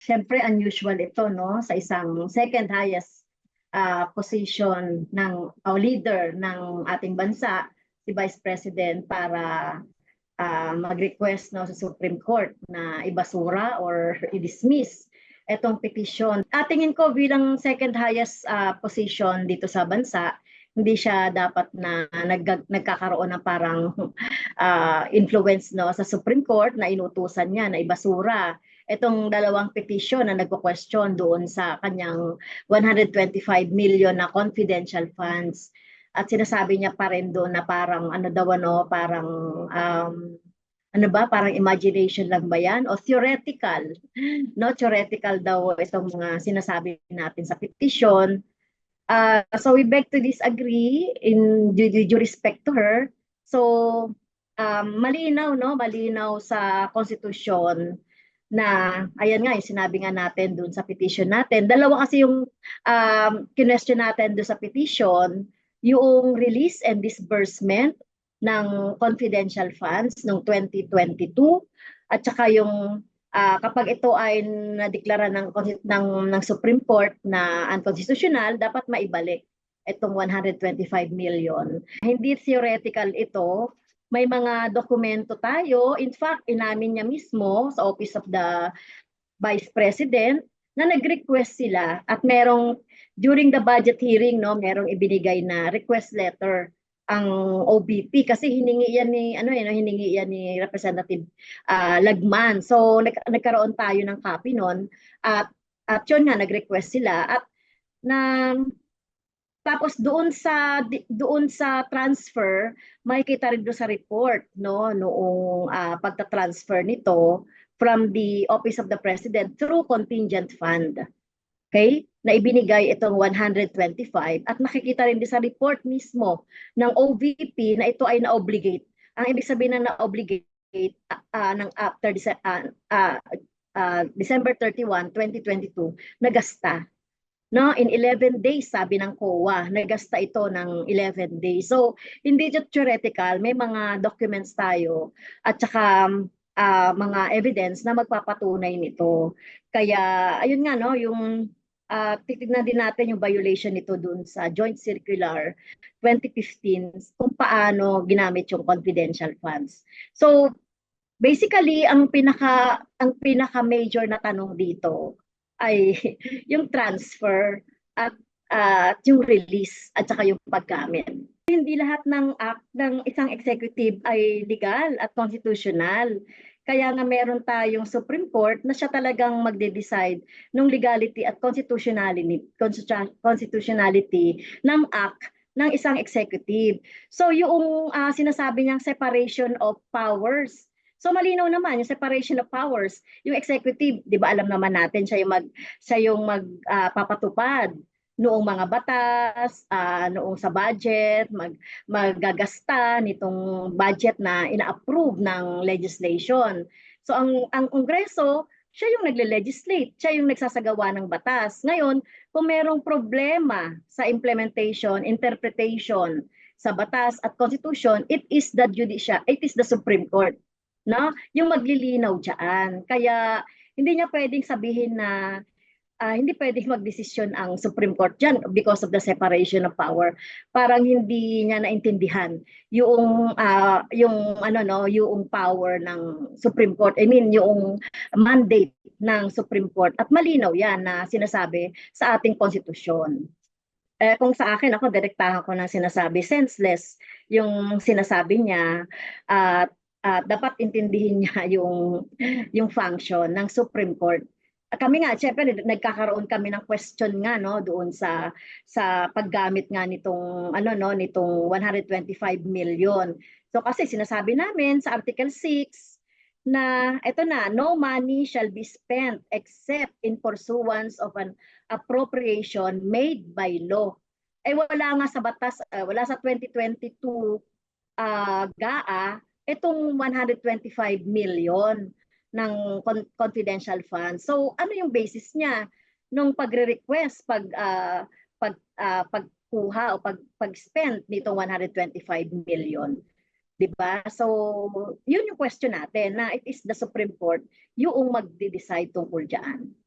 Siyempre unusual ito no sa isang second highest ah, position ng o leader ng ating bansa si Vice President para ah, mag-request no sa Supreme Court na ibasura or i-dismiss itong petition. At tingin ko bilang second highest ah, position dito sa bansa, hindi siya dapat na nag, nagkakaroon ng parang ah, influence no sa Supreme Court na inutusan niya na ibasura itong dalawang petition na nagko-question doon sa kanyang 125 million na confidential funds. At sinasabi niya pa rin doon na parang ano daw ano, parang um, ano ba, parang imagination lang ba yan? O theoretical? No, theoretical daw itong mga sinasabi natin sa petition. Uh, so we beg to disagree in due, due respect to her. So um, malinaw, no? Malinaw sa konstitusyon na ayan nga sinabi nga natin dun sa petition natin. Dalawa kasi yung um, kinestyon natin dun sa petition, yung release and disbursement ng confidential funds noong 2022 at saka yung ah, kapag ito ay nadeklara ng, ng, ng Supreme Court na unconstitutional, dapat maibalik itong 125 million. Hindi theoretical ito, may mga dokumento tayo. In fact, inamin niya mismo sa Office of the Vice President na nag-request sila at merong during the budget hearing no, merong ibinigay na request letter ang OBP kasi hiningi yan ni ano eh, no, hiningi yan ni Representative ah, Lagman. So nag, nagkaroon tayo ng copy noon at at yun nga nag-request sila. At na tapos doon sa doon sa transfer makikita rin doon sa report no noong ah, pagta-transfer nito from the office of the president through contingent fund okay? Na ibinigay itong 125 at makikita rin din sa report mismo ng OVP na ito ay na-obligate. Ang ibig sabihin na na-obligate ah, ng after ah, ah, ah, December 31 2022 nagasta. No, in 11 days sabi ng COA, nagasta ito ng 11 days. So, hindi just theoretical, may mga documents tayo at saka ah, mga evidence na magpapatunay nito. Kaya ayun nga no, yung ah, titignan din natin yung violation nito dun sa Joint Circular 2015 kung paano ginamit yung confidential funds. So, basically ang pinaka ang pinaka major na tanong dito ay yung transfer at at yung release at saka yung paggamit. Hindi lahat ng act ng isang executive ay legal at constitutional. Kaya nga meron tayong Supreme Court na siya talagang magde-decide ng legality at constitutionality, constitu- constitutionality ng act ng isang executive. So yung ah, sinasabi niyang separation of powers, So malinaw naman yung separation of powers, yung executive, 'di ba alam naman natin siya yung mag siya yung magpapatupad noong mga batas, ah, noong sa budget, mag maggagasta nitong budget na ina-approve ng legislation. So ang ang Kongreso, siya yung nagle-legislate, siya yung nagsasagawa ng batas. Ngayon, kung merong problema sa implementation, interpretation sa batas at constitution, it is the judicial, it is the Supreme Court no? Yung maglilinaw diyan. Kaya hindi niya pwedeng sabihin na ah, hindi pwedeng magdesisyon ang Supreme Court diyan because of the separation of power. Parang hindi niya naintindihan yung ah, yung ano no, yung power ng Supreme Court. I mean, yung mandate ng Supreme Court at malinaw 'yan na sinasabi sa ating konstitusyon. Eh, kung sa akin, ako, direktahan ko ng sinasabi, senseless yung sinasabi niya at ah, dapat intindihin niya yung yung function ng Supreme Court. Kami nga, syempre nagkakaroon kami ng question nga no doon sa sa paggamit nga nitong ano no nitong 125 million. So kasi sinasabi namin sa Article 6 na eto na no money shall be spent except in pursuance of an appropriation made by law. Eh wala nga sa batas, ah, wala sa 2022 ah GAA itong 125 million ng con- confidential funds. So ano yung basis niya nung pagre-request pag ah, pag ah, pagkuha o pag pag-spend nitong 125 million? 'Di ba? So yun yung question natin na it is the Supreme Court yung magde-decide tungkol diyan.